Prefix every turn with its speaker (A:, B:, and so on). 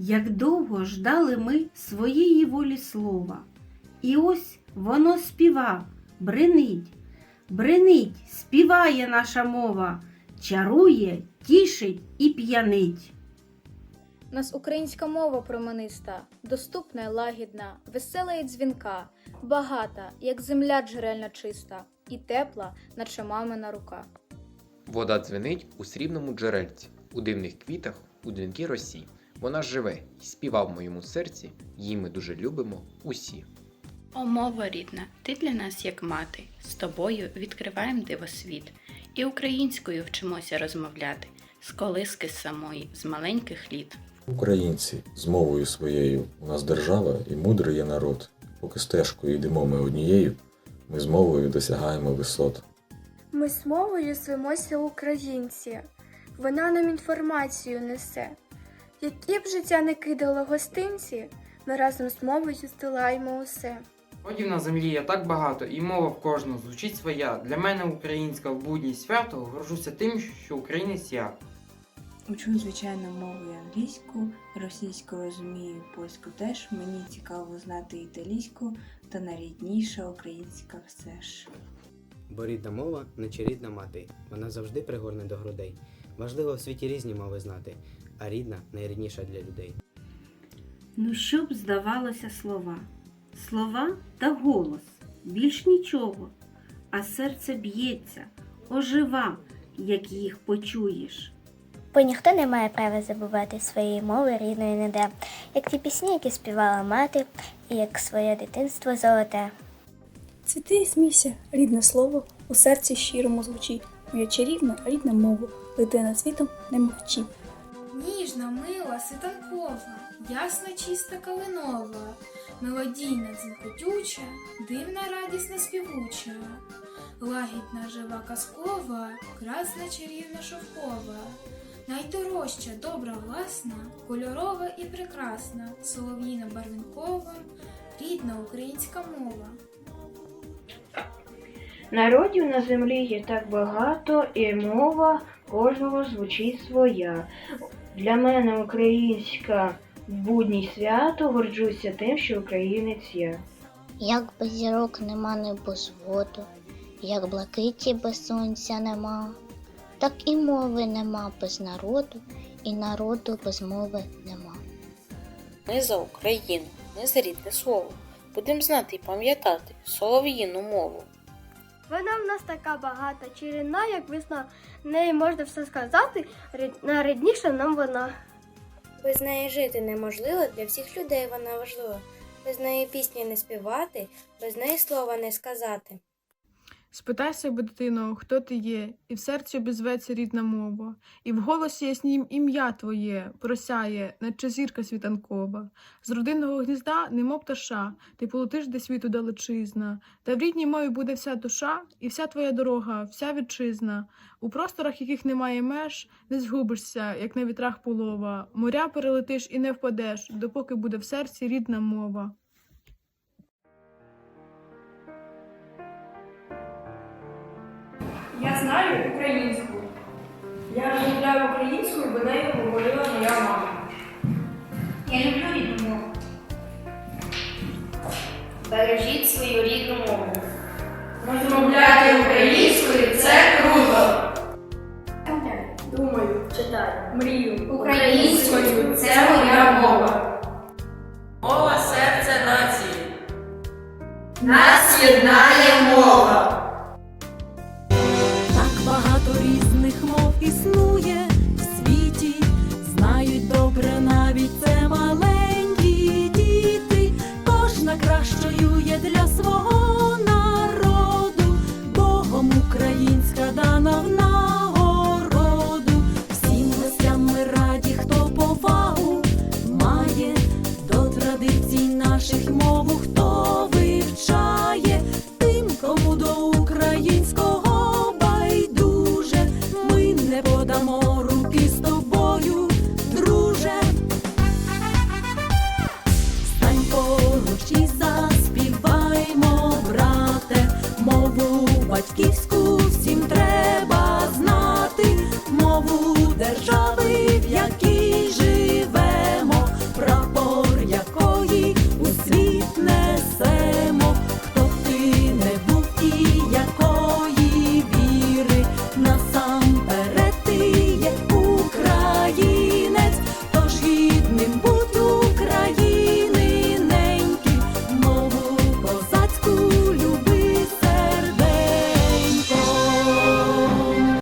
A: Як довго ждали ми своєї волі слова, і ось воно співа, бренить, бренить, співає наша мова, чарує, тішить і п'янить.
B: Нас українська мова промениста, доступна й лагідна, весела і дзвінка, багата, як земля джерельна чиста, і тепла, наче мамина рука.
C: Вода дзвенить у срібному джерельці, у дивних квітах, у дзвінкій росі. Вона живе і співа в моєму серці, її ми дуже любимо усі.
D: О, мова рідна, ти для нас як мати, з тобою відкриваємо дивосвіт, і українською вчимося розмовляти, з колиски самої, з маленьких літ.
E: Українці з мовою своєю у нас держава і мудрий є народ. Поки стежкою йдемо ми однією, ми з мовою досягаємо висот.
F: Ми з мовою звемося українці. Вона нам інформацію несе. Які б життя не кидало гостинці, ми разом з мовою здолаємо усе.
G: Родів на землі є так багато, і мова в кожного звучить своя. Для мене українська в будній свято горжуся тим, що українець я.
H: Учу, звичайно, мову і англійську, російську розумію, польську теж. Мені цікаво знати італійську, та найрідніша українська все ж.
I: Бо рідна мова, наче рідна мати, вона завжди пригорне до грудей. Важливо в світі різні мови знати, а рідна найрідніша для людей.
A: Ну, що б здавалося слова? Слова та голос, більш нічого, а серце б'ється, ожива, як їх почуєш.
J: Бо ніхто не має права забувати своєї мови рідної ніде, як ті пісні, які співала мати, і як своє дитинство золоте.
K: Цвіти і смійся, рідне слово у серці щирому звучить. Моя чарівна рідна мова, лети над світом не мовчи.
F: Ніжна, мила, світанкова, ясна, чиста калинова, мелодійна, дзвінкотюча, дивна, радісна, співуча, лагідна, жива, казкова, красна, чарівна, шовкова, найдорожча, добра, власна, кольорова і прекрасна, солов'їна, барвінкова, рідна українська мова.
L: Народів на землі є так багато, і мова кожного звучить своя. Для мене українська в будній свято горджуся тим, що українець я.
J: Як без зірок нема небозводу, як блакиті без сонця нема, так і мови нема без народу, і народу без мови нема.
M: Ми за Україну, ми за рідне слово. Будем знати і пам'ятати солов'їну мову.
F: Вона в нас така багата, чарівна, як весна. Неї можна все сказати, найрідніша нам вона.
J: Без неї жити неможливо, для всіх людей вона важлива. Без неї пісні не співати, без неї слова не сказати.
N: Спитай себе, дитино, хто ти є, і в серці обізветься рідна мова, і в голосі яснім ім'я твоє просяє, наче зірка світанкова. З родинного гнізда, немов пташа, ти полетиш де світу далечизна, та в рідній мові буде вся душа, і вся твоя дорога, вся вітчизна. У просторах, яких немає меж, не згубишся, як на вітрах полова. Моря перелетиш і не впадеш, допоки буде в серці рідна мова.
K: Я знаю українську. Я розмовляю українською, бо нею говорила моя мама.
B: Я люблю рідну мову.
M: Бережіть свою рідну мову.
K: Розмовляти українською це круто. Думаю, читаю, мрію.
M: Українською
H: багато різних мов існує Франківську.